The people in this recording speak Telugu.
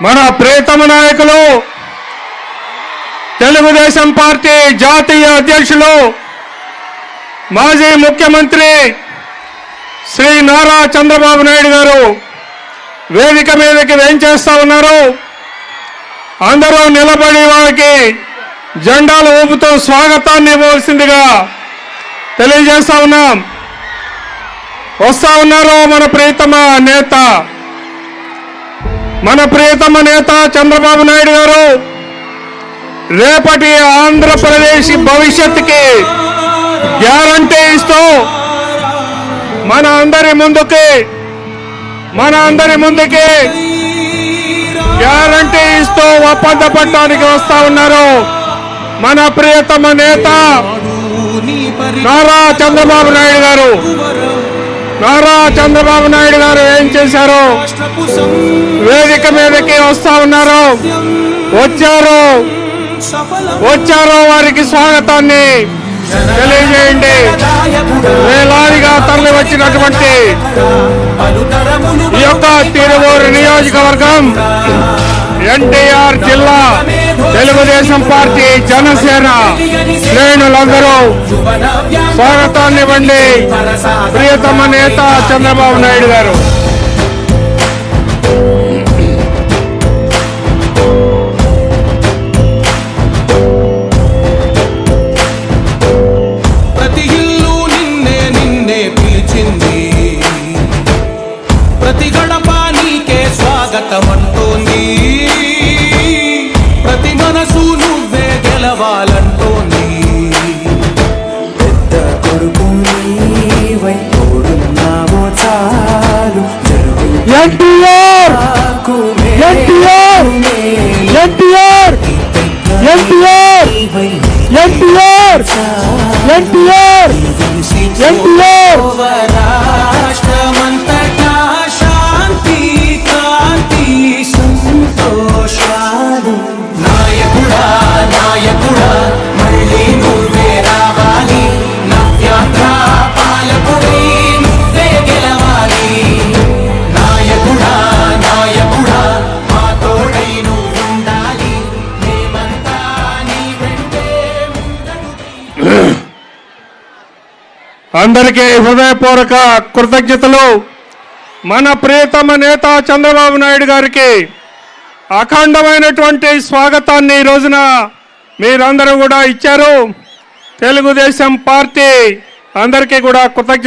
మన ప్రియతమ నాయకులు తెలుగుదేశం పార్టీ జాతీయ అధ్యక్షులు మాజీ ముఖ్యమంత్రి శ్రీ నారా చంద్రబాబు నాయుడు గారు వేదిక మీదకి వేంచేస్తా ఉన్నారు. అందరూ నిలబడి వారికి జెండాలు ఊపుతూ స్వాగతాన్ని ఇవ్వవలసిందిగా తెలియజేస్తా ఉన్నాం. వస్తా ఉన్నారు మన ప్రియతమ నేత మన ప్రియతమ నేత చంద్రబాబు నాయుడు గారు రేపటి ఆంధ్రప్రదేశ్ భవిష్యత్తుకి గ్యారంటీ ఇస్తూ మన అందరి ముందుకి మన అందరి ముందుకి గ్యారంటీ ఇస్తూ ఒప్పంద పట్టానికి వస్తా ఉన్నారు. మన ప్రియతమ నేత నారా చంద్రబాబు నాయుడు గారు. నారా చంద్రబాబు నాయుడు గారు ఏం చేశారు? వేదిక మీదకి వస్తా ఉన్నారు. వచ్చారు. వచ్చారు వారికి స్వాగతాన్ని తెలియజేయండి. వేలాదిగా తరలి వచ్చినటువంటి ఈ యొక్క తిరువూరు నియోజకవర్గం ఎన్టీఆర్ జిల్లా తెలుగుదేశం పార్టీ జనసేన శ్రేణులందరూ స్వాగతాన్ని ఇవ్వండి ప్రియతమ నేత చంద్రబాబు నాయుడు గారు. నువ్వే గెలవాలంటోంది పెద్ద కొడుకు నీవై తోడున్నావో చాలు. ఎన్టీఆర్! ఎన్టీఆర్! ఎన్టీఆర్! ఎన్టీఆర్! ఎన్టీఆర్! ఎన్టీఆర్! ఎన్టీఆర్! అందరికీ హృదయపూర్వక కృతజ్ఞతలు. మన ప్రియతమ నేత చంద్రబాబు నాయుడు గారికి అఖండమైనటువంటి స్వాగతాన్ని ఈ రోజున మీరందరూ కూడా ఇచ్చారు. తెలుగుదేశం పార్టీ అందరికీ కూడా కృతజ్ఞత